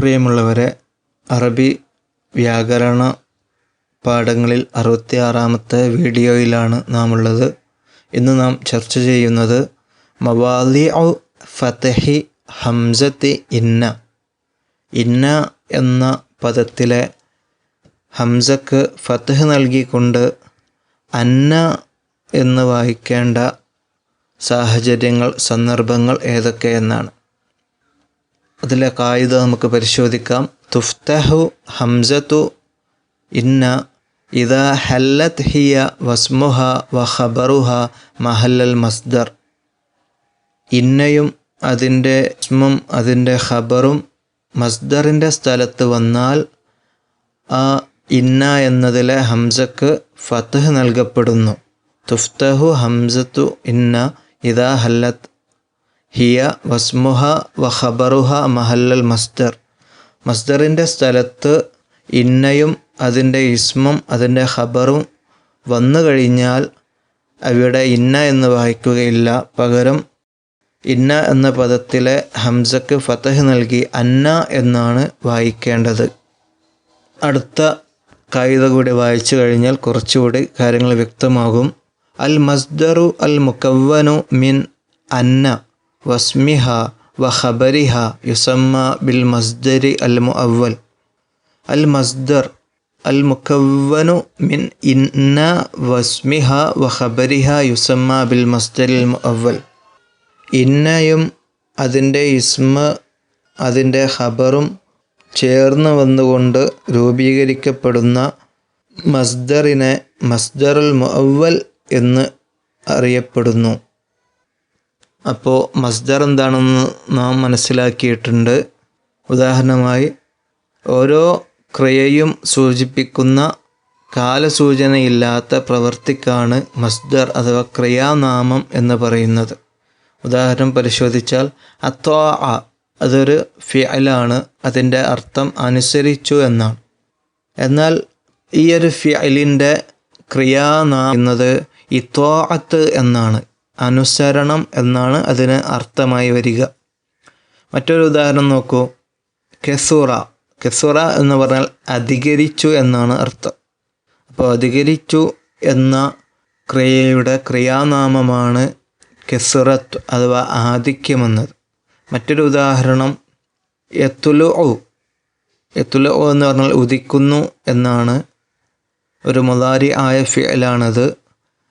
പ്രിയമുള്ളവരെ അറബി വ്യാകരണ പാഠങ്ങളിൽ അറുപത്തിയാറാമത്തെ വീഡിയോയിലാണ് നാം ഉള്ളത് ഇന്ന് നാം ചർച്ച ചെയ്യുന്നത് മവാലി ഔ ഫതഹി ഹംസത്തി ഇന്ന. ഇന്ന എന്ന പദത്തിലെ ഹംസക്ക് ഫതഹ് നൽകിക്കൊണ്ട് അന്ന എന്ന് വായിക്കേണ്ട സാഹചര്യങ്ങൾ സന്ദർഭങ്ങൾ ഏതൊക്കെ എന്നാണ്. അതിലെ കായിക നമുക്ക് പരിശോധിക്കാം. തുഫ്തഹു ഹംസത്തു ഇന്ന ഇത ഹല്ലത് ഹിയ വസ്മുഹ വ ഖബറുഹ മഹല്ലൽ മസ്ദർ. ഇന്നയും അതിന്റെ സ്മും അതിന്റെ ഖബറും മസ്ദറിന്റെ സ്ഥലത്ത് വന്നാൽ ആ ഇന്ന എന്നതിലെ ഹംസക്ക് ഫത്ത് നൽകപ്പെടുന്നു. തുഫ്തഹു ഹംസത്തു ഇന്ന ഇതാ ഹല്ലത്ത് ഹിയ വസ്മുഹ വഹബറുഹ മഹല്ലൽ മസ്ദർ. മസ്ദറിന്റെ സ്ഥലത്ത് ഇന്നയും അതിന്റെ ഇസ്മും അതിന്റെ ഖബറും വന്നു കഴിഞ്ഞാൽ അവിടെ ഇന്ന എന്ന് വായിക്കുകയില്ല. പകരം ഇന്ന എന്ന പദത്തിലെ ഹംസക്ക് ഫതഹ് നൽകി അന്ന എന്നാണ് വായിക്കേണ്ടത്. അടുത്ത കായിക കൂടി വായിച്ചു കഴിഞ്ഞാൽ കുറച്ചുകൂടി കാര്യങ്ങൾ വ്യക്തമാകും. അൽ മസ്ദറു അൽ മുക്കവ്വനു മിൻ അന്ന. അൽ മസ്ദർ അൽ മുക്കവ്വനു മിൻ ഇന്ന വസ്മിഹ വ ഖബരിഹ യുസമ്മ ബിൽ മസ്ദരി അൽ മുഅവൽ ഇന്നയും അതിന്റെ ഇസ്മ അതിന്റെ ഖബറും ചേർന്ന് വന്നുകൊണ്ട് രൂപീകരിക്കപ്പെടുന്ന മസ്ദറിനെ മസ്ദറുൽ മുഅവൽ എന്ന് അറിയപ്പെടുന്നു. അപ്പോൾ മസ്ദർ എന്താണെന്ന് നാം മനസ്സിലാക്കിയിട്ടുണ്ട്. ഉദാഹരണമായി ഓരോ ക്രിയയും സൂചിപ്പിക്കുന്ന കാലസൂചനയില്ലാത്ത പ്രവൃത്തിക്കാണ് മസ്ദർ അഥവാ ക്രിയാനാമം എന്ന് പറയുന്നത്. ഉദാഹരണം പരിശോധിച്ചാൽ അത്വാ അതൊരു ഫിയലാണ് അതിന്റെ അർത്ഥം അനുസരിച്ചു എന്നാണ്. എന്നാൽ ഈ ഒരു ഫിയലിന്റെ എന്നത് ഇത്വാഅത്ത് എന്നാണ്. അനുസരണം എന്നാണ് അതിന് അർത്ഥമായി വരിക. മറ്റൊരു ഉദാഹരണം നോക്കൂ. കെസുറ. കെസുറ എന്ന് പറഞ്ഞാൽ അധികരിച്ചു എന്നാണ് അർത്ഥം. അപ്പോൾ അധികരിച്ചു എന്ന ക്രിയയുടെ ക്രിയാനാമമാണ് കെസുറത്ത് അഥവാ ആധിക്യമെന്നത്. മറ്റൊരു ഉദാഹരണം എത്തുലു ഒ എത്തുലു ഒ എന്ന് പറഞ്ഞാൽ ഉദിക്കുന്നു എന്നാണ് ഒരു മുതാരി ആയ ഫിയലാണത്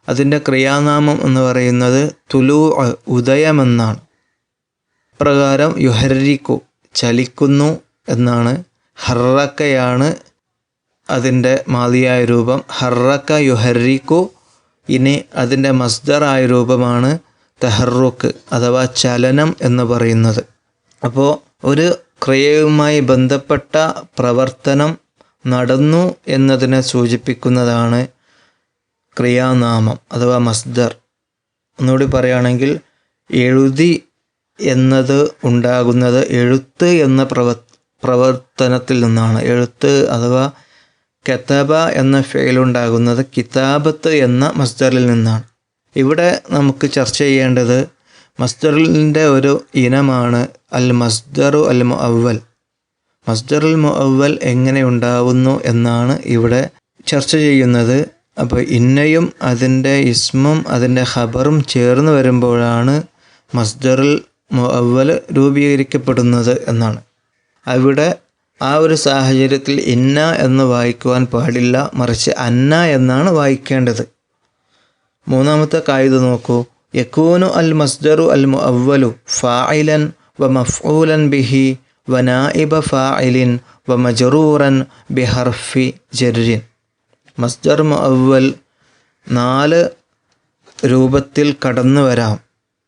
അതിന്റെ ക്രിയാനാമം എന്ന് പറയുന്നത് തുലു ഉദയമെന്നാണ്. പ്രകാരം യുഹരിക്കു ചലിക്കുന്നു എന്നാണ്. ഹറക്കയാണ് അതിന്റെ മാതിയായ രൂപം. ഹറക്ക യുഹരിക്കു ഇനി അതിന്റെ മസ്ദറായ രൂപമാണ് തെഹറുക്ക് അഥവാ ചലനം എന്ന് പറയുന്നത്. അപ്പോൾ ഒരു ക്രിയയുമായി ബന്ധപ്പെട്ട പ്രവർത്തനം നടന്നു എന്നതിനെ സൂചിപ്പിക്കുന്നതാണ് ക്രിയാനാമം അഥവാ മസ്ദർ. ഒന്നുകൂടി പറയുകയാണെങ്കിൽ എഴുതി എന്നത് ഉണ്ടാകുന്നത് എഴുത്ത് എന്ന പ്രവ പ്രവർത്തനത്തിൽ നിന്നാണ്. എഴുത്ത് അഥവാ കെത്തബ എന്ന ഫെയിലുണ്ടാകുന്നത് കിതാബത്ത് എന്ന മസ്ദറിൽ നിന്നാണ്. ഇവിടെ നമുക്ക് ചർച്ച ചെയ്യേണ്ടത് മസ്ദറിന്റെ ഒരു ഇനമാണ് അൽ മസ്ദറു അൽ മുഅവ്വൽ മസ്ദറുൽ മുഅവൽ എങ്ങനെ ഉണ്ടാവുന്നു എന്നാണ് ഇവിടെ ചർച്ച ചെയ്യുന്നത്. അപ്പോൾ ഇന്നയും അതിന്റെ ഇസ്മും അതിന്റെ ഖബറും ചേർന്ന് വരുമ്പോഴാണ് മസ്ദറിൽ അവൽ രൂപീകരിക്കപ്പെടുന്നത് എന്നാണ്. അവിടെ ആ ഒരു സാഹചര്യത്തിൽ ഇന്ന എന്ന് വായിക്കുവാൻ പാടില്ല മറിച്ച് അന്ന എന്നാണ് വായിക്കേണ്ടത്. മൂന്നാമത്തെ കായിക നോക്കൂ. യക്കൂനു അൽ മസ്ദറു അൽ മുഅവ്വലു ഫായിലൻ വ മഫ്ഊലൻ ബിഹി വ നായിബ ഫായിലിൻ വ മജറൂറൻ ബിഹർഫി ജറിൻ മസ്ദർ മുഅവ്വൽ നാല് രൂപത്തിൽ കടന്നു വരാം.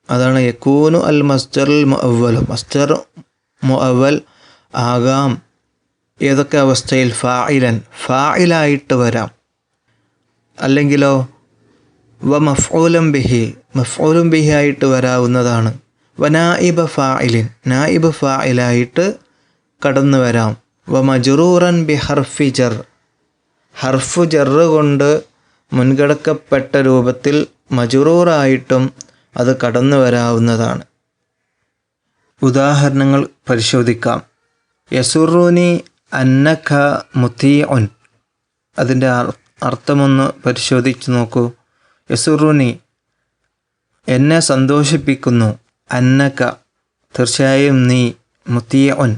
അതാണ് യക്കൂനു അൽ മസ്ദറുൽ മുഅവ്വൽ. മസ്ജർ മുഅവ്വൽ ആകാം. ഏതൊക്കെ അവസ്ഥയിൽ? ഫായിലൻ ഫായിലായിട്ട് വരാം. അല്ലെങ്കിലോ വ മഫ്ഊലം ബിഹി. മഫ്ഊലും ബിഹി ആയിട്ട് വരാവുന്നതാണ്. വ നായിബ ഫായിലിൻ നായിബ് ഫായിലായിട്ട് കടന്നു വരാം. വ മജറൂറൻ ബി ഹർഫി ജർ. ഹർഫു ജറ് കൊണ്ട് മുൻകടക്കപ്പെട്ട രൂപത്തിൽ മജുറൂറായിട്ടും അത് കടന്നു വരാവുന്നതാണ്. ഉദാഹരണങ്ങൾ പരിശോധിക്കാം. യസുറുനി അന്നഖ മുത്തീഉൻ. അതിന്റെ അർത്ഥമൊന്ന് പരിശോധിച്ച് നോക്കൂ. യസുറുനി എന്നെ സന്തോഷിപ്പിക്കുന്നു. അന്നക തീർച്ചയായും നീ മുത്തീഉൻ.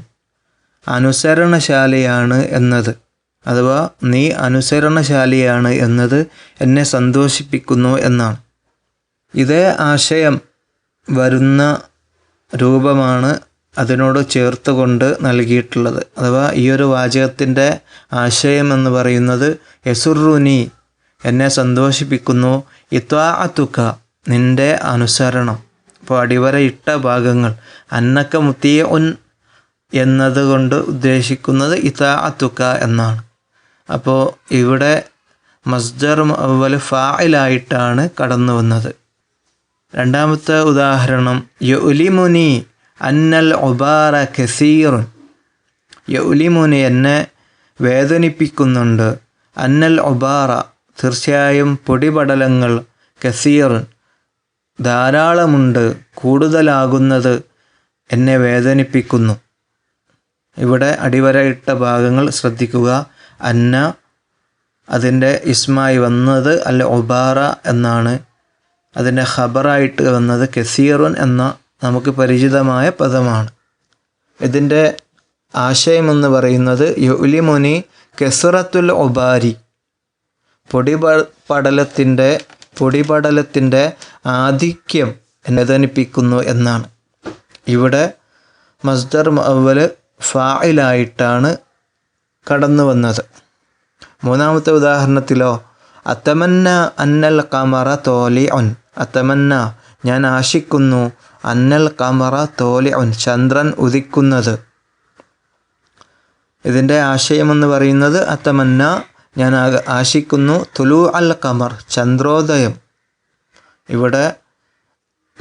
അനുസരണശാലയാണ് എന്നത്. അഥവാ നീ അനുസരണശാലിയാണ് എന്നത് എന്നെ സന്തോഷിപ്പിക്കുന്നു എന്നാണ്. ഇതേ ആശയം വരുന്ന രൂപമാണ് അതിനോട് ചേർത്തുകൊണ്ട് നൽകിയിട്ടുള്ളത്. അഥവാ ഈ ഒരു വാചകത്തിന്റെ ആശയം എന്ന് പറയുന്നത് യസുറുനി എന്നെ സന്തോഷിപ്പിക്കുന്നു ഇത്വാഅത്തുക്ക നിന്റെ അനുസരണം. ഇപ്പോൾ ഇട്ട ഭാഗങ്ങൾ അന്നക്ക മുത്തിയ ഉൻ എന്നതുകൊണ്ട് ഉദ്ദേശിക്കുന്നത് ഇതാഅത്തുക എന്നാണ്. അപ്പോൾ ഇവിടെ മസ്ജർ അവൽ ഫായിലായിട്ടാണ് കടന്നു വന്നത്. രണ്ടാമത്തെ ഉദാഹരണം യൊലിമുനി അന്നൽ ഒബാറ കസീറുൻ. യൊലിമുനി എന്നെ വേദനിപ്പിക്കുന്നുണ്ട്. അന്നൽ ഒബാറ തീർച്ചയായും പൊടിപടലങ്ങൾ കസീറുൻ. ധാരാളമുണ്ട് കൂടുതലാകുന്നത് എന്നെ വേദനിപ്പിക്കുന്നു. ഇവിടെ അടിവരയിട്ട ഭാഗങ്ങൾ ശ്രദ്ധിക്കുക. അന്ന അതിന്റെ ഇസ്മായി വന്നത് അല്ല ഒബാറ എന്നാണ്. അതിന്റെ ഖബറായിട്ട് വന്നത് കസീറുൻ എന്ന നമുക്ക് പരിചിതമായ പദമാണ്. ഇതിന്റെ ആശയമെന്ന് പറയുന്നത് യുലിമുനി കെസുറത്തുൽ ഒബാരി പൊടി പടലത്തിന്റെ പൊടിപടലത്തിന്റെ ആധിക്യം എന്നതനിപ്പിക്കുന്നു എന്നാണ്. ഇവിടെ മസ്ദർ അവൽ ഫായിലായിട്ടാണ് കടന്നു വന്നത്. മൂന്നാമത്തെ ഉദാഹരണത്തിലോ അത്തമന്ന അന്നൽ കമറ തോലി ഒൻ അത്തമന്ന ഞാൻ ആശിക്കുന്നു അന്നൽ കമറ തോലി ഒൻ ചന്ദ്രൻ ഉദിക്കുന്നത്. ഇതിന്റെ ആശയമെന്ന് പറയുന്നത് അത്തമന്ന ഞാൻ ആശിക്കുന്നു തുലു അൽ കമർ ചന്ദ്രോദയം. ഇവിടെ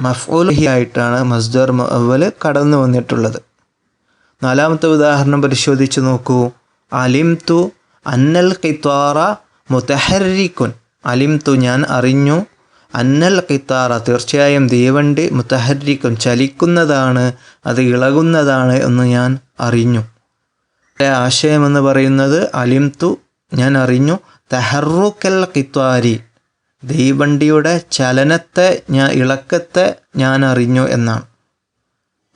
മഫ്ഊലിയായിട്ടാണ് മസ്ദർ മവൽ കടന്നു വന്നിട്ടുള്ളത്. നാലാമത്തെ ഉദാഹരണം പരിശോധിച്ച് നോക്കൂ. അലിം തു അന്നൽ കിത്താറ മുത്തഹരിക്കുൻ അലിംതു ഞാൻ അറിഞ്ഞു. അന്നൽ കിത്താറ തീർച്ചയായും തീവണ്ടി മുത്തഹരിക്കുൻ ചലിക്കുന്നതാണ് അത് ഇളകുന്നതാണ് എന്ന് ഞാൻ അറിഞ്ഞു. ആശയമെന്ന് പറയുന്നത് അലിംതു ഞാൻ അറിഞ്ഞു. തെഹറുക്കൽ കിത്വാരി ദീവണ്ടിയുടെ ചലനത്തെ ഞാൻ ഇളക്കത്തെ ഞാൻ അറിഞ്ഞു എന്നാണ്.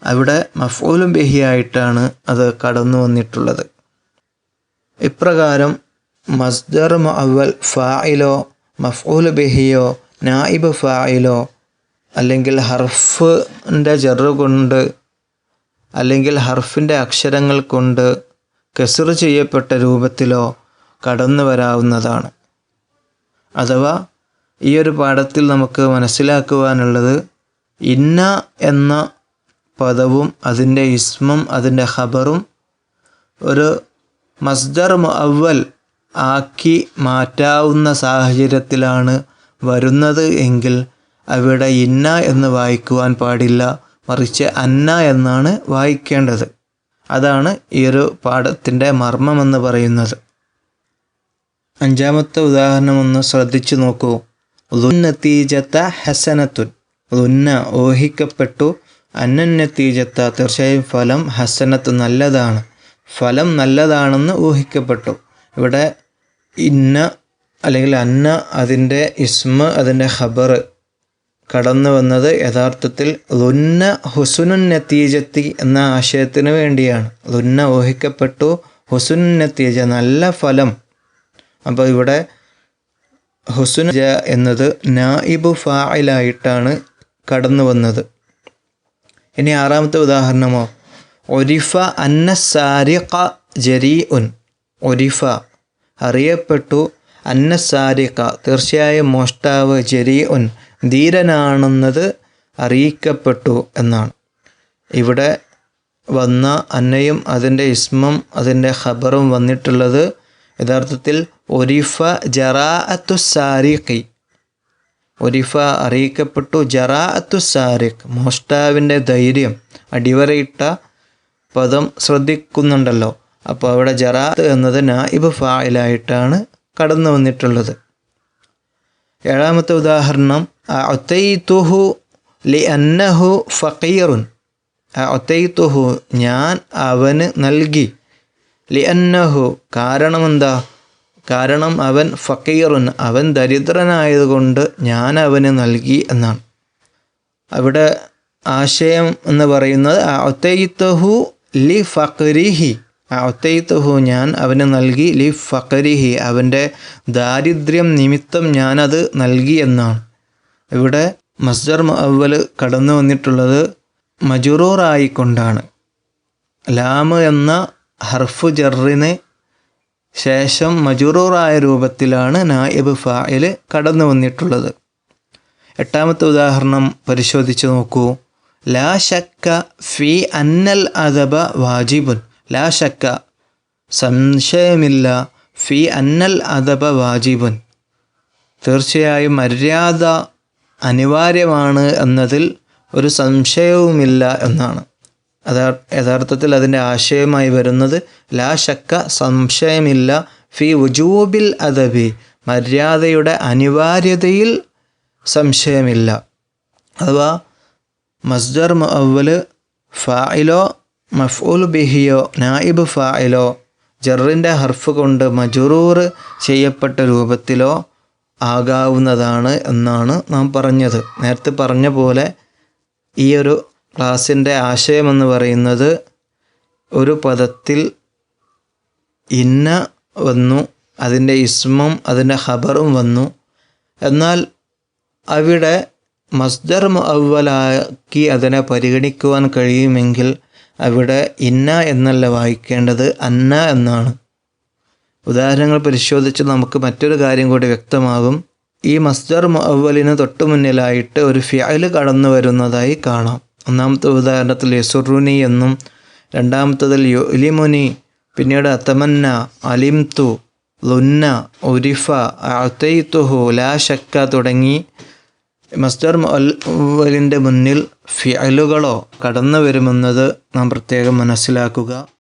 അവിടെ മഫൂലും ബഹിയായിട്ടാണ് അത് കടന്നു വന്നിട്ടുള്ളത് ഇപ്രകാരം മസ്ദർ അവൽ ഫായിലോ മഫൂൽ ബെഹിയോ നായിബ് ഫായിലോ അല്ലെങ്കിൽ ഹർഫിന്റെ ജറു കൊണ്ട് അല്ലെങ്കിൽ ഹർഫിന്റെ അക്ഷരങ്ങൾ കൊണ്ട് കെസർ ചെയ്യപ്പെട്ട രൂപത്തിലോ കടന്നു വരാവുന്നതാണ്. അഥവാ ഈ ഒരു പാഠത്തിൽ നമുക്ക് മനസ്സിലാക്കുവാനുള്ളത് ഇന്ന എന്ന പദവും അതിന്റെ ഇസ്മും അതിന്റെ ഖബറും ഒരു മസ്ദർ മുഅവ്വൽ ആക്കി മാറ്റാവുന്ന സാഹചര്യത്തിലാണ് വരുന്നത് എങ്കിൽ അവിടെ ഇന്ന എന്ന് വായിക്കുവാൻ പാടില്ല മറിച്ച് അന്ന എന്നാണ് വായിക്കേണ്ടത്. അതാണ് ഈ ഒരു പാഠത്തിന്റെ മർമ്മമെന്ന് പറയുന്നത്. അഞ്ചാമത്തെ ഉദാഹരണം ഒന്ന് ശ്രദ്ധിച്ചു നോക്കൂ. ലുന്നത്തീജത്ത ഹസനത്തുൻ. ദുന്ന ഊഹിക്കപ്പെട്ടു. അന്നന്നത്തീജത്ത തീർച്ചയായും ഫലം ഹസനത്ത് നല്ലതാണ്. ഫലം നല്ലതാണെന്ന് ഊഹിക്കപ്പെട്ടു. ഇവിടെ ഇന്ന അല്ലെങ്കിൽ അന്ന അതിന്റെ ഇസ്മ അതിന്റെ ഖബർ കടന്നു വന്നത് യഥാർത്ഥത്തിൽ ലുന്ന ഹുസുനുൻ നത്തീജത്തി എന്ന ആശയത്തിന് വേണ്ടിയാണ്. ലുന്ന ഊഹിക്കപ്പെട്ടു ഹുസുനുൻ നത്തീജ നല്ല ഫലം. അപ്പോൾ ഇവിടെ ഹുസുൻ എന്നത് നായിബു ഫായിലായിട്ടാണ് കടന്നു വന്നത്. ഇനി ആറാമത്തെ ഉദാഹരണമോ? ഒരിഫ അന്ന സാരിഖ ജരീ ഉൻ ഒരിഫ അറിയപ്പെട്ടു അന്ന സാരിഖ. തീർച്ചയായും മോഷ്ടാവ് ജരീ ഉൻ ധീരനാണെന്നത് അറിയിക്കപ്പെട്ടു എന്നാണ്. ഇവിടെ വന്ന അന്നയും അതിന്റെ ഇസ്മം അതിന്റെ ഖബറും വന്നിട്ടുള്ളത് യഥാർത്ഥത്തിൽ ഒരിഫ ജറാഅത്തു സാരിഖി. ഒരിഫ അറിയിക്കപ്പെട്ടു ജറാഅത്തു സാരിഖ്. മോഷ്ടാവിന്റെ ധൈര്യം അടിവരയിട്ട പദം ശ്രദ്ധിക്കുന്നുണ്ടല്ലോ. അപ്പോൾ അവിടെ ജറാത്ത് എന്നത് നായിബ് ഫായിലായിട്ടാണ് കടന്നു വന്നിട്ടുള്ളത്. ഏഴാമത്തെ ഉദാഹരണം ഒത്തൈത്തുഹു ലി അന്നഹു ഫക്കീറുൻ ഒത്തൈത്തുഹു ഞാൻ അവന് നൽകി. ലിഅന്നഹു കാരണമെന്താ? കാരണം അവൻ ഫക്കീറുൻ അവൻ ദരിദ്രനായതുകൊണ്ട് ഞാൻ അവന് നൽകി എന്നാണ്. അവിടെ ആശയം എന്ന് പറയുന്നത് ഒത്തയിത്തഹു ലി ഫക്രിഹി അവത്തൈത്തുഹു ഞാൻ അവന് നൽകി. ലി ഫക്രിഹി അവന്റെ ദാരിദ്ര്യം നിമിത്തം ഞാനത് നൽകി എന്നാണ്. ഇവിടെ മസ്ജർ അവൽ കടന്നു വന്നിട്ടുള്ളത് മജുറൂറായിക്കൊണ്ടാണ്. ലാമ് എന്ന ഹർഫ് ജറിന് ശേഷം മജുറൂറായ രൂപത്തിലാണ് നായബ് ഫായിൽ കടന്നു വന്നിട്ടുള്ളത്. എട്ടാമത്തെ ഉദാഹരണം പരിശോധിച്ച് നോക്കൂ. ലാ ശക്ക ഫി അന്നൽ അദബ വാജിബുൻ. ലാ ശക്ക സംശയമില്ല ഫി അന്നൽ അദബ വാജിബുൻ. തീർച്ചയായും മര്യാദ അനിവാര്യമാണ് എന്നതിൽ ഒരു സംശയവുമില്ല എന്നാണ്. അതാ യഥാർത്ഥത്തിൽ അതിന്റെ ആശയമായി വരുന്നത് ലാ ശക്ക സംശയമില്ല ഫി ഉജൂബിൽ അദബി മര്യാദയുടെ അനിവാര്യതയിൽ സംശയമില്ല. അഥവാ മസ്ദർ മുഅവ്വൽ ഫായിലോ മഫ്ഉൽ ബിഹിയോ നായിബ് ഫായിലോ ജറിന്റെ ഹർഫ് കൊണ്ട് മജുറൂർ ചെയ്യപ്പെട്ട രൂപത്തിലോ ആകാവുന്നതാണ് എന്നാണ് നാം പറഞ്ഞത്. നേരത്തെ പറഞ്ഞ പോലെ ഈ ഒരു ക്ലാസ്സിന്റെ ആശയമെന്ന് പറയുന്നത് ഒരു പദത്തിൽ ഇന്ന വന്നു അതിന്റെ ഇസ്മും അതിന്റെ ഖബറും വന്നു. എന്നാൽ അവിടെ മസ്ദർ അവലാക്കി അതിനെ പരിഗണിക്കുവാൻ കഴിയുമെങ്കിൽ അവിടെ ഇന്ന എന്നല്ല വായിക്കേണ്ടത് അന്ന എന്നാണ്. ഉദാഹരണങ്ങൾ പരിശോധിച്ച് നമുക്ക് മറ്റൊരു കാര്യം കൂടി വ്യക്തമാകും. ഈ മസ്ദർ അവലിന് തൊട്ടു മുന്നിലായിട്ട് ഒരു ഫിയൽ കടന്നു വരുന്നതായി കാണാം. ഒന്നാമത്തെ ഉദാഹരണത്തിൽ യസുറുനി എന്നും രണ്ടാമത്തതിൽ യുലിമുനി പിന്നീട് അത്തമന്ന അലിംതു ലുന്ന ഉരിഫ അത്തൈത്തുഹു ലാ ഷക്ക തുടങ്ങി മസ്ദർ മുന്നിൽ ഫിഅലുകളോ കടന്നു വരുമെന്നത് നാം പ്രത്യേകം മനസ്സിലാക്കുക.